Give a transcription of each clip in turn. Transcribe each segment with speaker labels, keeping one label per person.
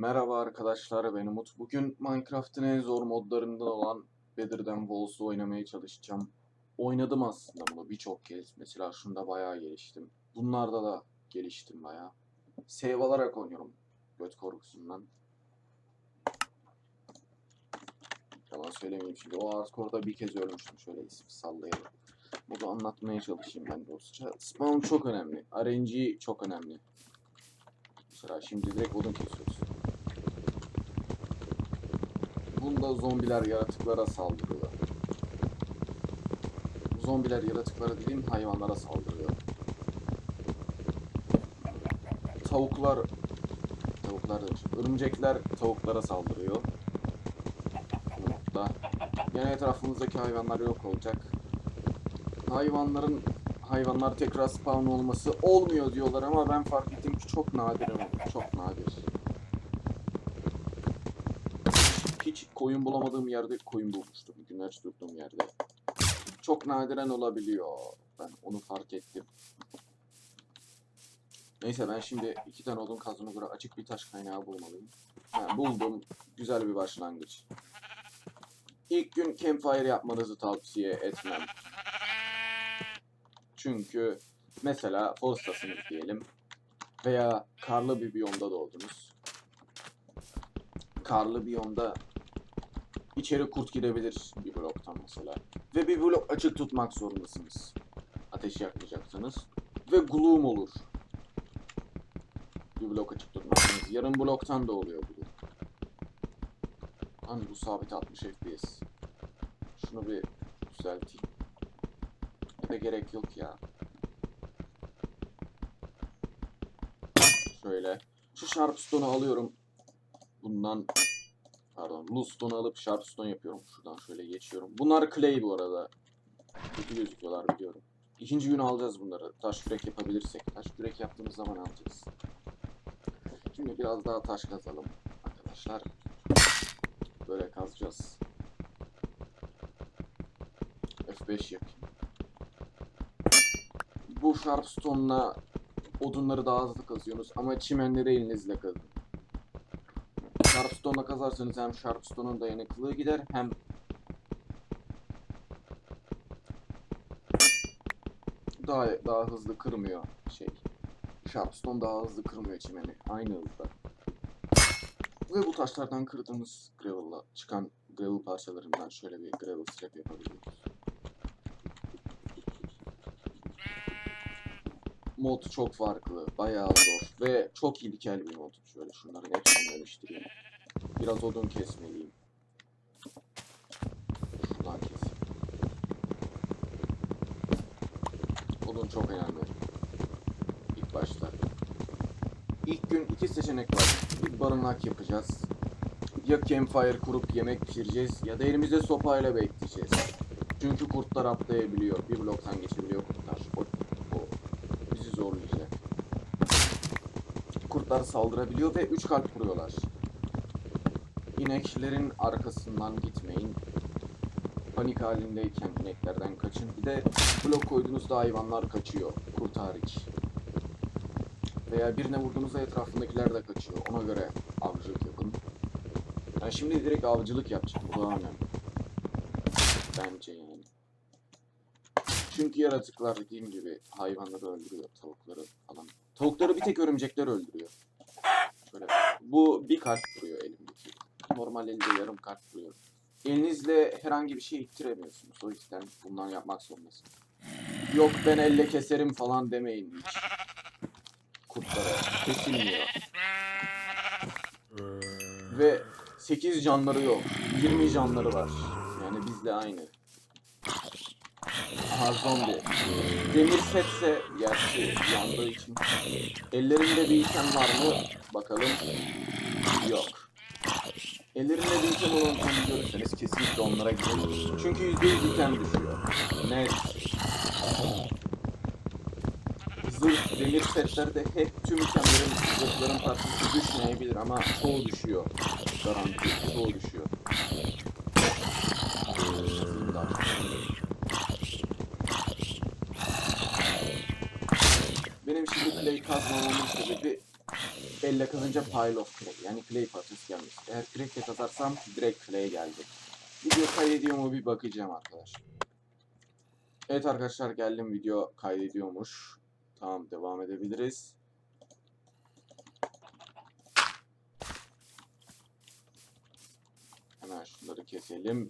Speaker 1: Merhaba arkadaşlar ben Umut. Bugün Minecraft'ın en zor modlarından olan Than Walls'u oynamaya çalışacağım. Oynadım aslında bunu birçok kez. Mesela şunda bayağı geliştim. Bunlarda da geliştim bayağı. Save alarak oynuyorum. Göt korkusundan. Yalan söylemeyeyim şimdi. O hardcore'da bir kez ölmüştüm. Şöyle isim sallayalım. Bunu anlatmaya çalışayım ben dostça. Spawn çok önemli. RNG çok önemli. Mesela şimdi direkt odun kesiyoruz. Bunda zombiler yaratıklara saldırıyor. Zombiler yaratıklara dediğim hayvanlara saldırıyor. Tavuklar tavuklar. Örümcekler tavuklara saldırıyor. Bu modda. Yani etrafımızdaki hayvanlar yok olacak. Hayvanların hayvanlar tekrar spawn olması olmuyor diyorlar ama ben fark ettim ki çok nadir ama çok nadir. Hiç koyun bulamadığım yerde koyun bulmuştum. Günlerce durduğum yerde. Çok nadiren olabiliyor. Ben onu fark ettim. Neyse ben şimdi iki tane odun kazmaya göre açık bir taş kaynağı bulmalıyım. Ha, buldum. Güzel bir başlangıç. İlk gün campfire yapmanızı tavsiye etmem. Çünkü mesela Fostas'ınız diyelim veya karlı bir biyomda doğdunuz. Karlı biyomda içeri kurt girebilir bir bloktan mesela. Ve bir blok açık tutmak zorundasınız. Ateş yakmayacaksınız. Ve gloom olur. Bir blok açık tutmazsınız. Yarım bloktan da oluyor bu. Hani bu sabit 60 FPS. Şunu bir düzelteyim. Ya da gerek yok ya. Şöyle. Şu Sharpstone'u alıyorum. Bundan pardon Bluestone'u alıp Sharpstone yapıyorum. Şuradan şöyle geçiyorum. Bunlar clay bu arada. Kötü gözüküyorlar biliyorum. İkinci gün alacağız bunları. Taş kürek yapabilirsek. Taş kürek yaptığımız zaman alacağız. Şimdi biraz daha taş kazalım arkadaşlar. Böyle kazacağız. F5 yapayım. Bu Sharpstone'la odunları daha hızlı kazıyorsunuz ama çimenleri elinizle kazın. Sharpstone'la kazarsanız hem Sharpstone'un dayanıklılığı gider hem daha daha hızlı kırmıyor şey. Sharpstone daha hızlı kırmıyor çimeni. Aynı hızda. Ve bu taşlardan kırdığımız gravel'la çıkan gravel parçalarından şöyle bir gravel strap yapabiliyoruz. Mod çok farklı, bayağı zor ve çok ilkel bir mod. Şöyle şunların hepsini dönüştüreyim. Biraz odun kesmeliyim. Şuradan keseyim. Odun çok önemli. İlk başta. İlk gün iki seçenek var. Bir barınak yapacağız. Ya campfire kurup yemek pişireceğiz ya da elimizde sopayla bekleyeceğiz. Çünkü kurtlar atlayabiliyor. Bir bloktan geçebiliyor kurtlar. O, o bizi zorlayacak. Kurtlar saldırabiliyor ve 3 kalp vuruyorlar. İneklerin arkasından gitmeyin. Panik halindeyken ineklerden kaçın. Bir de blok koyduğunuzda hayvanlar kaçıyor. Kurt hariç. Veya birine vurduğunuzda etrafındakiler de kaçıyor. Ona göre avcılık yapın. Ben şimdi direkt avcılık yapacağım. Bu daha. Bence yani. Çünkü yaratıklar dediğim gibi hayvanları öldürüyor. Tavukları falan. Tavukları bir tek örümcekler öldürüyor. Şöyle. Bu bir kalp vuruyor elimdeki. Normal elde yarım kalp vuruyor. Elinizle herhangi bir şey ittiremiyorsunuz. O yüzden bundan yapmak zorundasınız. Yok ben elle keserim falan demeyin hiç. Kurtlara. Kesilmiyor. Ve 8 canları yok. 20 canları var. Yani bizle aynı. Aha zombi. Demir setse gerçi yandığı için. Ellerinde bir item var mı? Bakalım. Yok. Ellerinde item olan onu görürseniz kesinlikle onlara gidin. Çünkü %100 item düşüyor. Net. Zırh, demir setlerde hep tüm itemlerin, zırhların parçası düşmeyebilir ama çoğu düşüyor. Garanti, çoğu düşüyor. Benim şimdi clay kazmamamın sebebi elle kazınca pile of clay. Yani clay parçası gelmesi. Eğer crack'le kazarsam direkt clay geldi. Video kaydediyor mu bir bakacağım arkadaşlar. Evet arkadaşlar geldim video kaydediyormuş. Tamam devam edebiliriz. Hemen şunları keselim.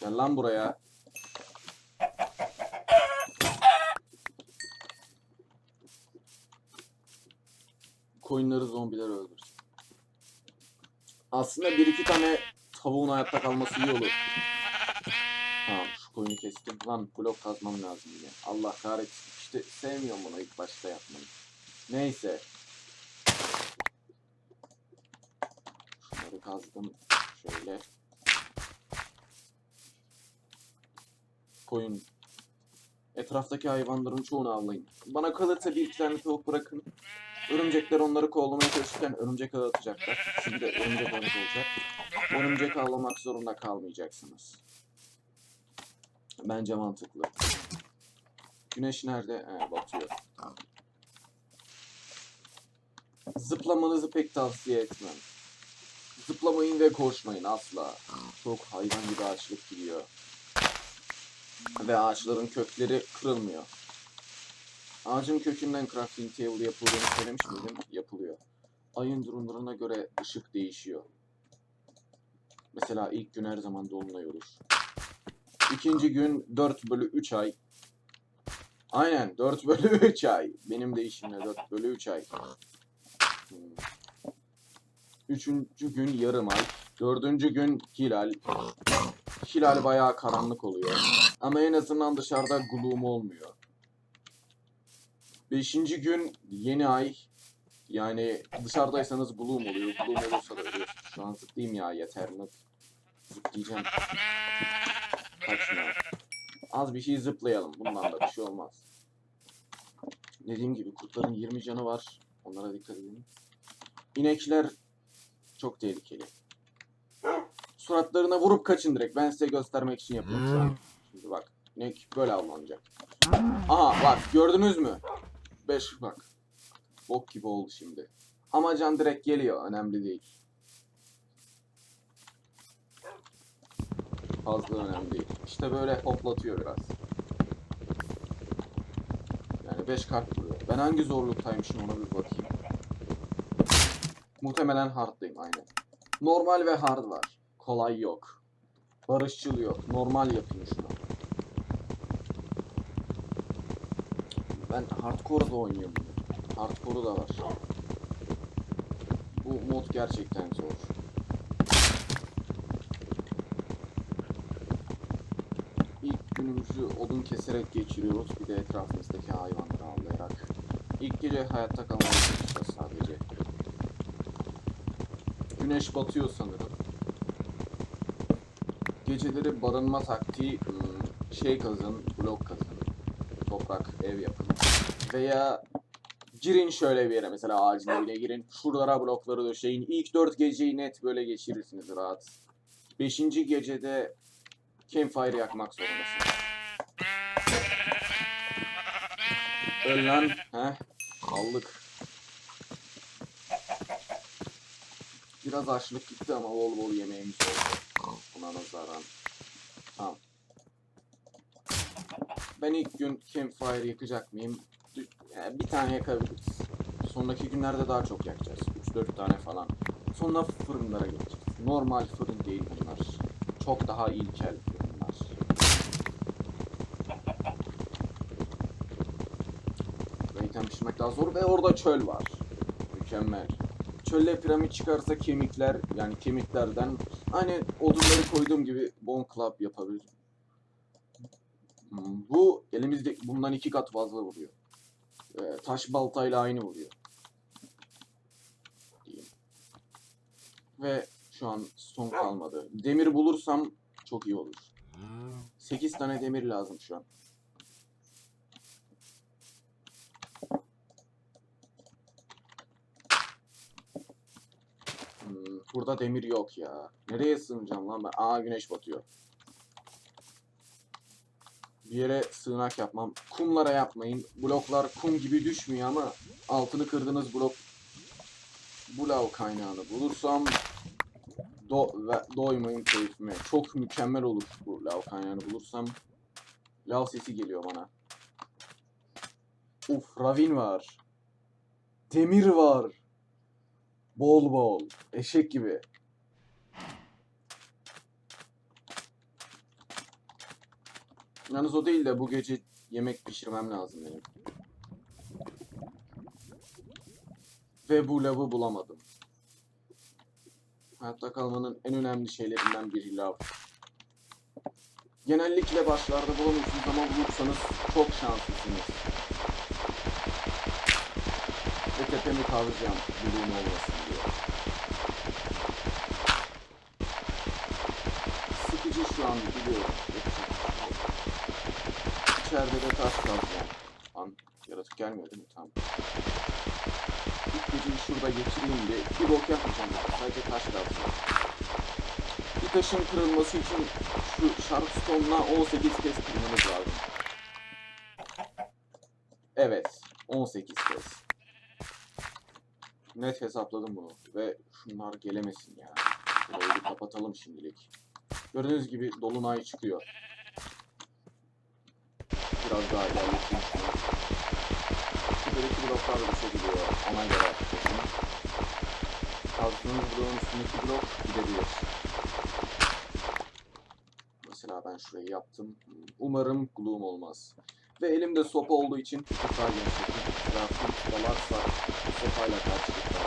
Speaker 1: Gel lan buraya. Koyunları zombiler öldürsün. Aslında bir iki tane tavuğun hayatta kalması iyi olur. Tamam şu koyunu kestim. Lan blok kazmam lazım yine. Allah kahretsin. İşte sevmiyorum bunu ilk başta yapmayı. Neyse. Şunları kazdım. Şöyle. Koyun. Etraftaki hayvanların çoğunu avlayın. Bana kalırsa bir iki tane tavuk bırakın. Örümcekler onları kovalamaya çalışırken örümcek ağı atacaklar. Şimdi örümcek ağınız olacak. Örümcek avlamak zorunda kalmayacaksınız. Bence mantıklı. Güneş nerede? He, batıyor. Tamam. Zıplamanızı pek tavsiye etmem. Zıplamayın ve koşmayın asla. Çok hayvan gibi ağaçlık gidiyor. Ve ağaçların kökleri kırılmıyor. Ağacın kökünden crafting table yapıldığını söylemiş miydim? Yapılıyor. Ayın durumlarına göre ışık değişiyor. Mesela ilk gün her zaman dolunay olur. İkinci gün 4 bölü 3 ay. Aynen 4 bölü 3 ay. Benim değişimle 4 bölü 3 ay. Hmm. Üçüncü gün yarım ay. Dördüncü gün hilal. Hilal bayağı karanlık oluyor. Ama en azından dışarıda gloom olmuyor. Beşinci gün yeni ay. Yani dışarıdaysanız gloom oluyor. Gloom olursa da ölüyorsunuz. Şu an zıplayayım ya yeter mi? Zıplayacağım. Kaçma. Az bir şey zıplayalım. Bundan da bir şey olmaz. Dediğim gibi kurtların 20 canı var. Onlara dikkat edin. İnekler çok tehlikeli. Suratlarına vurup kaçın direkt. Ben size göstermek için yapıyorum şu an. Şimdi bak. İnek böyle avlanacak. Aha bak gördünüz mü? 5 bak. Bok gibi oldu şimdi. Ama can direkt geliyor. Önemli değil. Fazla önemli değil. İşte böyle hoplatıyor biraz. Yani 5 kart vuruyor. Ben hangi zorluktaymışım ona bir bakayım. Muhtemelen hard'dayım aynen. Normal ve hard var. Kolay yok. Barışçıl yok. Normal yapayım şunu. Ben hardcore da oynuyorum. Hardcore'u da var. Bu mod gerçekten zor. İlk günümüzü odun keserek geçiriyoruz. Bir de etrafımızdaki hayvanları avlayarak. İlk gece hayatta kalmaya sadece. Güneş batıyor sanırım. Geceleri barınma taktiği hmm, şey kazın, blok kazın, toprak ev yapın. Veya girin şöyle bir yere mesela ağacın dibine girin. Şuralara blokları döşeyin. İlk dört geceyi net böyle geçirirsiniz rahat. Beşinci gecede campfire yakmak zorundasın. Öl lan. Heh. Aldık. Biraz açlık gitti ama bol bol yemeğimiz oldu. Buna nazaran. Tamam. Ben ilk gün campfire yakacak mıyım? Yani bir tane yakabiliriz. Sonraki günlerde daha çok yakacağız. 3-4 tane falan. Sonra fırınlara geçeceğiz. Normal fırın değil bunlar. Çok daha ilkel fırınlar. Bacon pişirmek daha zor ve orada çöl var. Mükemmel. Çölle piramit çıkarsa kemikler yani kemiklerden hani odunları koyduğum gibi bone club yapabilirim. Hmm, Bu elimizde bundan iki kat fazla vuruyor. Ee, taş baltayla aynı vuruyor. Diyeyim. Ve şu an son kalmadı. Demir bulursam çok iyi olur. 8 tane demir lazım şu an. Hmm, burada demir yok ya. Nereye sığınacağım lan ben? Aa güneş batıyor. Yere sığınak yapmam. Kumlara yapmayın. Bloklar kum gibi düşmüyor ama altını kırdığınız blok bu lav kaynağını bulursam do ve doymayın keyfime. Çok mükemmel olur bu lav kaynağını bulursam. Lav sesi geliyor bana. Uf ravin var. Demir var. Bol bol. Eşek gibi. Yalnız o değil de bu gece yemek pişirmem lazım benim. Ve bu lavı bulamadım. Hayatta kalmanın en önemli şeylerinden biri lav. Genellikle başlarda bulamıyorsunuz ama bulursanız çok şanslısınız. Ve tepemi kavrayacağım bulduğum olmasın diye. Sıkıcı şu an biliyorum. İçeride de taş kazacağım. An yaratık gelmiyor değil mi? Tamam. İlk geceyi şurada geçireyim de bir bok yapmayacağım. Sadece taş kazacağım. Bir taşın kırılması için şu Sharpstone'la 18 kez kırmamız lazım. Evet. 18 kez. Net hesapladım bunu. Ve şunlar gelemesin ya. Burayı bir kapatalım şimdilik. Gördüğünüz gibi dolunay çıkıyor. Biraz daha ilerleteyim şunu. Şuradaki bloklar düşebiliyor. Ona göre seçin. Kazdığınız bloğun üstündeki blok gidebilir. Mesela ben şurayı yaptım. Umarım gloom olmaz. Ve elimde sopa olduğu için daha genişletim. Dalarsa bu sopayla karşılıklar.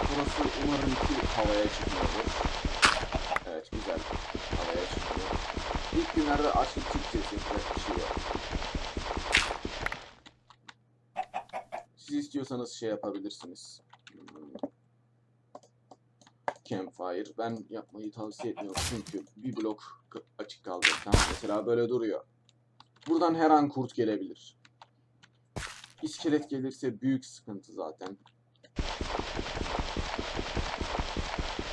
Speaker 1: Burası umarım ki havaya çıkmıyordur. Evet güzel. Havaya çıkmıyor. İlk günlerde yapacak bir şey yok. Siz istiyorsanız şey yapabilirsiniz. Campfire. Ben yapmayı tavsiye etmiyorum çünkü bir blok açık. Tamam, mesela böyle duruyor. Buradan her an kurt gelebilir. İskelet gelirse büyük sıkıntı zaten.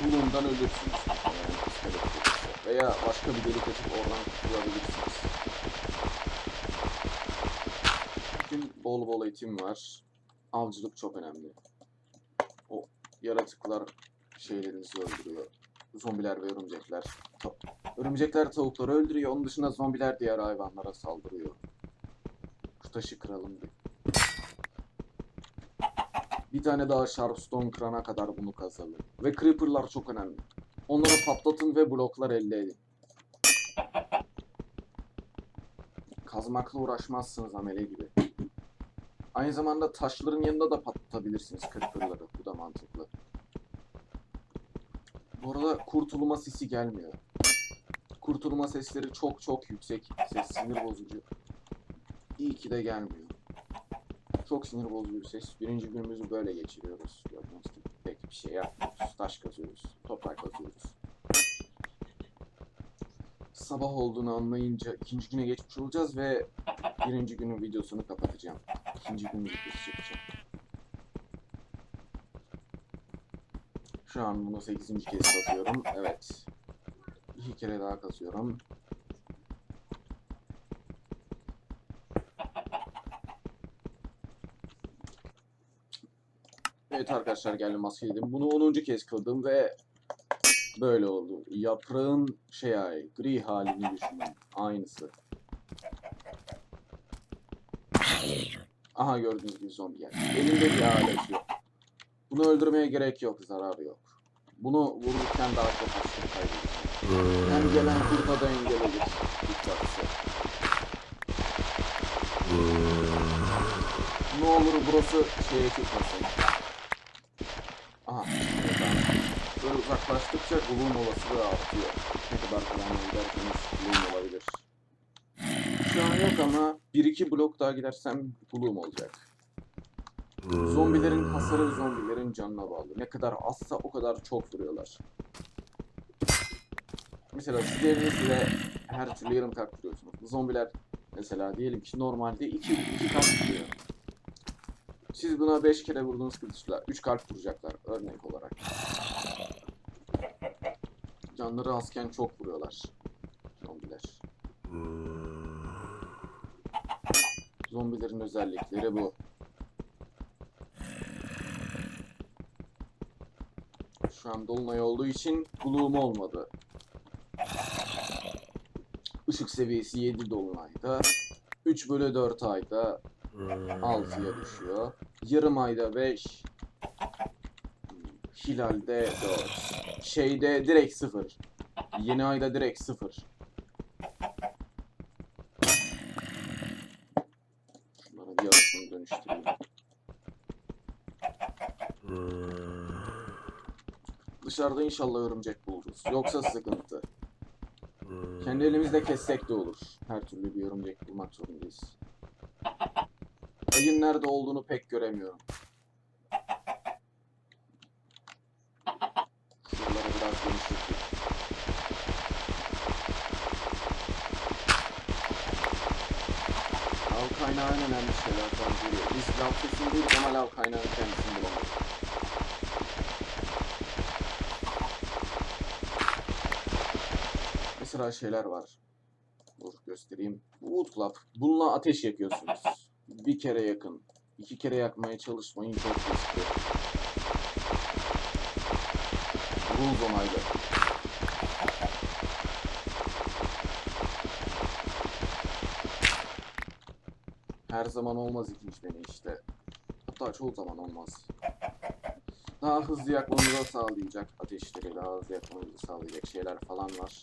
Speaker 1: Bulundan ölürsünüz. Yani. Veya başka bir delik açıp oradan kurtulabilirsiniz. Bugün bol bol etim var. Avcılık çok önemli. O yaratıklar şeylerinizi öldürüyor. Zombiler ve örümcekler. Örümcekler tavukları öldürüyor. Onun dışında zombiler diğer hayvanlara saldırıyor. Şu taşı kıralım bir. Bir tane daha Sharpstone kırana kadar bunu kazalım. Ve Creeper'lar çok önemli. Onları patlatın ve bloklar elde edin. Kazmakla uğraşmazsınız amele gibi. Aynı zamanda taşların yanında da patlatabilirsiniz Creeper'ları. Bu da mantıklı. Bu arada kurtulma sesi gelmiyor. Kurtulma sesleri çok çok yüksek. Ses sinir bozucu. İyi ki de gelmiyor. Çok sinir bozucu bir ses. Birinci günümüzü böyle geçiriyoruz. Gördüğünüz gibi pek bir şey yapmıyoruz. Taş kazıyoruz. Toprak kazıyoruz. Sabah olduğunu anlayınca ikinci güne geçmiş olacağız ve birinci günün videosunu kapatacağım. İkinci gün videosu çekeceğim. Şu an bunu 8. kez kazıyorum. Evet. İki kere daha kazıyorum. Evet arkadaşlar geldim maskeydim. Bunu 10. kez kıldım ve böyle oldu. Yaprağın şey ay, gri halini düşünün. Aynısı. Aha gördüğünüz gibi zombi geldi. Elimde bir alet yok. Bunu öldürmeye gerek yok, zararı yok. Bunu vururken daha çok hasret kaybedeceğim. Hem gelen kurta da engel olur. Dikkatse. Ne olur burası şeye çıkmasın. Aha. Böyle uzaklaştıkça bulun olasılığı artıyor. Ne kadar kalanına giderseniz bulun olabilir. Şu yok ama 1-2 blok daha gidersem bulum olacak. Zombilerin hasarı zombilerin canına bağlı. Ne kadar azsa o kadar çok vuruyorlar. Mesela siz elinizle her türlü yarım kalp vuruyorsunuz. Zombiler mesela diyelim ki normalde 2 2 kalp vuruyor. Siz buna 5 kere vurduğunuz kılıçla 3 kalp vuracaklar örnek olarak. Canları azken çok vuruyorlar. Zombilerin özellikleri bu. Şu an dolunay olduğu için gloom olmadı. Işık seviyesi 7 dolunayda. 3 bölü 4 ayda 6'ya düşüyor. Yarım ayda 5. Hilalde 4. Şeyde direkt 0. Yeni ayda direkt 0. Şunları bir yarısını dönüştüreyim. Dışarıda inşallah örümcek buluruz. Yoksa sıkıntı. Kendi elimizde kessek de olur. Her türlü bir örümcek bulmak zorundayız. Ayın nerede olduğunu pek göremiyorum. Şuraları biraz genişleteyim. Lav kaynağı en önemli biri. Biz lav kesindeyiz ama lav kaynağının kendisini bulamadık. Mesela şeyler var. Dur göstereyim. Wood Club. Bununla ateş yakıyorsunuz. Bir kere yakın. iki kere yakmaya çalışmayın çok riskli. Rules onaylı. Her zaman olmaz ikinci deney işte. Hatta çoğu zaman olmaz. Daha hızlı yakmamızı sağlayacak ateşleri, daha hızlı yakmamızı sağlayacak şeyler falan var.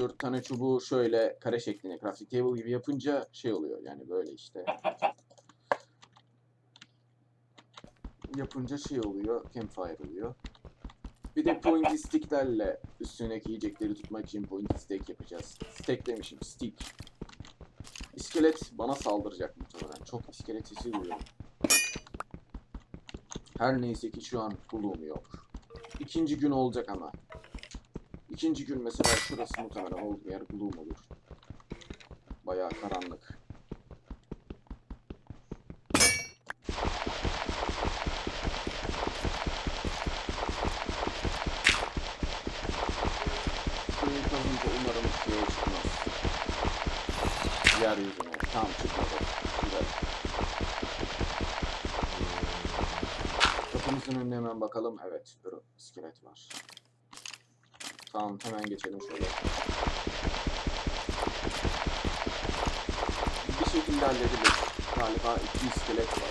Speaker 1: Dört tane çubuğu şöyle kare şeklinde crafting table gibi yapınca şey oluyor yani böyle işte. Yapınca şey oluyor, campfire oluyor. Bir de pointy sticklerle üstündeki yiyecekleri tutmak için pointy stick yapacağız. Stick demişim, stick. İskelet bana saldıracak muhtemelen. Çok iskelet sesi duyuyorum. Her neyse ki şu an bulum yok. İkinci gün olacak ama. İkinci gün mesela şurası muhtemelen olduğu yer gloom olur. Bayağı karanlık. Suyu umarım şeye çıkmaz. Tamam çıkmadı. Güzel. Kapımızın önüne hemen bakalım. Evet, bir iskelet var. Tamam, hemen geçelim şöyle. Bir şekilde halledilir. Galiba iki iskelet var.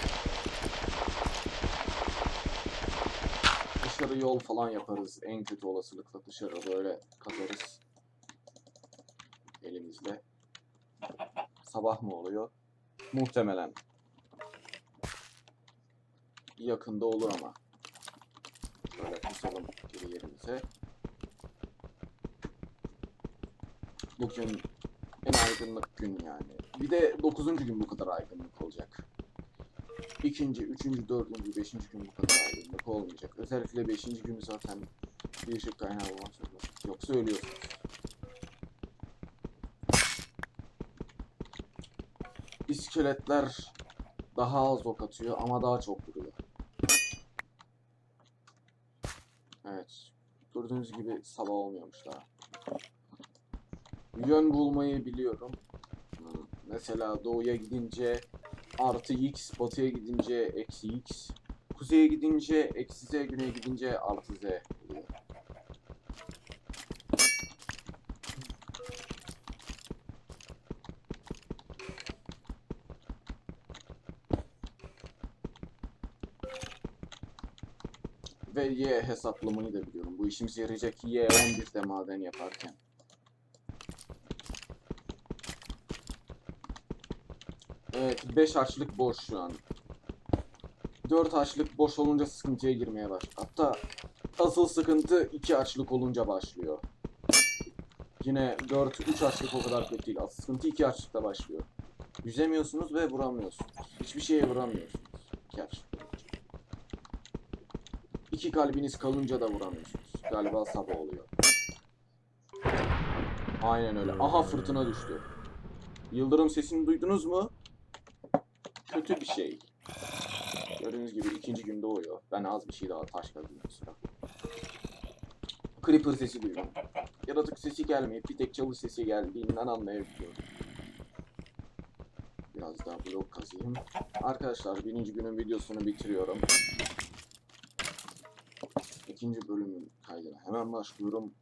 Speaker 1: Dışarı yol falan yaparız. En kötü olasılıkla dışarı böyle kazarız. Elimizle. Sabah mı oluyor? Muhtemelen. Yakında olur ama. Şöyle kasalım geri yerimize. Bugün en aydınlık gün yani. Bir de 9. gün bu kadar aydınlık olacak. İkinci, üçüncü, dördüncü, beşinci gün bu kadar aydınlık olmayacak. Özellikle beşinci günü zaten bir ışık kaynağı olmak zorunda. Yoksa ölüyorsunuz. İskeletler daha az ok atıyor ama daha çok vuruyor. Evet. Gördüğünüz gibi sabah olmuyormuş daha. Yön bulmayı biliyorum. Hmm, Mesela doğuya gidince artı x, batıya gidince eksi x, kuzeye gidince eksi z, güneye gidince artı z. Ve y hesaplamayı da biliyorum. Bu işimize yarayacak y 11'de maden yaparken. Evet 5 harçlık boş şu an. 4 harçlık boş olunca sıkıntıya girmeye başlıyor. Hatta asıl sıkıntı 2 harçlık olunca başlıyor. Yine 4 3 harçlık o kadar kötü değil. Asıl sıkıntı 2 harçlıkta başlıyor. Yüzemiyorsunuz ve vuramıyorsunuz. Hiçbir şeye vuramıyorsunuz. 2 harçlık. İki kalbiniz kalınca da vuramıyorsunuz. Galiba sabah oluyor. Aynen öyle. Aha fırtına düştü. Yıldırım sesini duydunuz mu? Kötü bir şey. Gördüğünüz gibi ikinci gün doğuyor. Ben az bir şey daha taş kazıyorum sıra. Creeper sesi duydum. Yaratık sesi gelmeyip bir tek çalı sesi geldiğinden anlayabiliyorum. Biraz daha blok kazayım. Arkadaşlar birinci günün videosunu bitiriyorum. İkinci bölümün kaydına hemen başlıyorum.